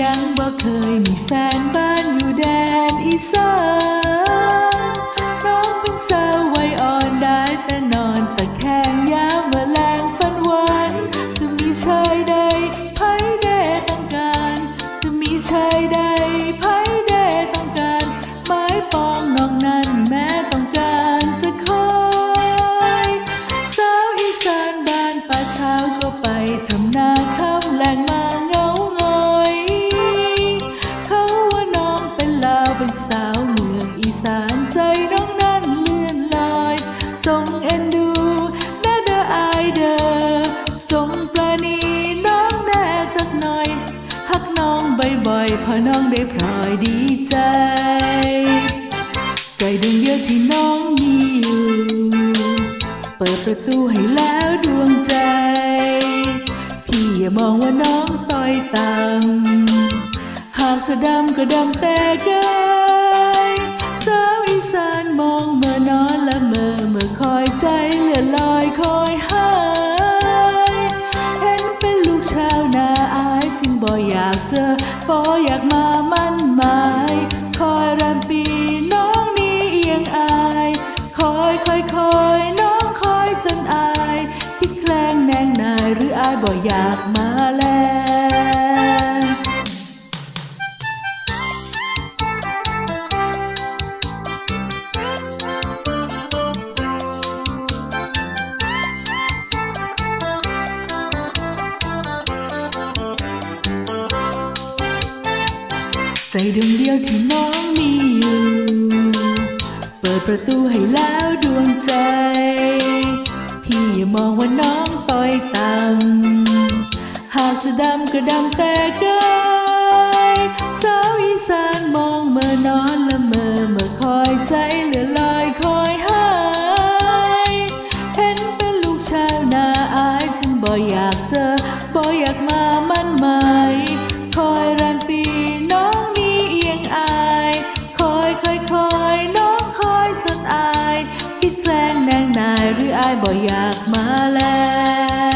ยังบ่เคยมีแฟนบ้านอยู่แดนอีสานน้องเป็นสาววัยอ่อนได้แต่นอนตะแคงยามเมื่อแรงฝันหวานจะมีชายใดไผได้ต้องการ จะมีชายใดไผได้ต้องการไม้ปองน้องนั้นแม้ต้องการจะคอยสาวอีสานบ้านป่าเช้าก็ไปทำนาข้า พอน้องได้พลอยดีใจ ใจดวงเดียวที่น้องมีอยู่ เปิดประตูให้แล้วดวงใจ พี่อย่ามองว่าน้องต้อยต่ำหากจะดำก็ดำแต่กายสาวอีสานมองเมื่อนอนและเมื่อเมื่อคอยใจเลื่อนลอยคอย อยากเจอบ่อยากมามั่นหมาย คอยรำปีน้องนี้เอียงอาย คอยคอยคอยน้องคอยจนอายคิดแกล้งแนงนายหรืออายบ่อยากมาแล้ว ใจดวงเดียวที่น้องมีอยู่ เปิดประตูให้แล้วดวงใจ พี่อย่ามองว่าน้องต้อยต่ำหากจะดำก็ดำแต่กายสาวอีสานมองเมื่อนอนละเมอเมื่อคอยใจเหลือลอยคอยหายเห็นเป็นลูกชาวนาอายจึงบ่อยากเจอบ่อยากมา หรืออายบ่อยากมาแล้ว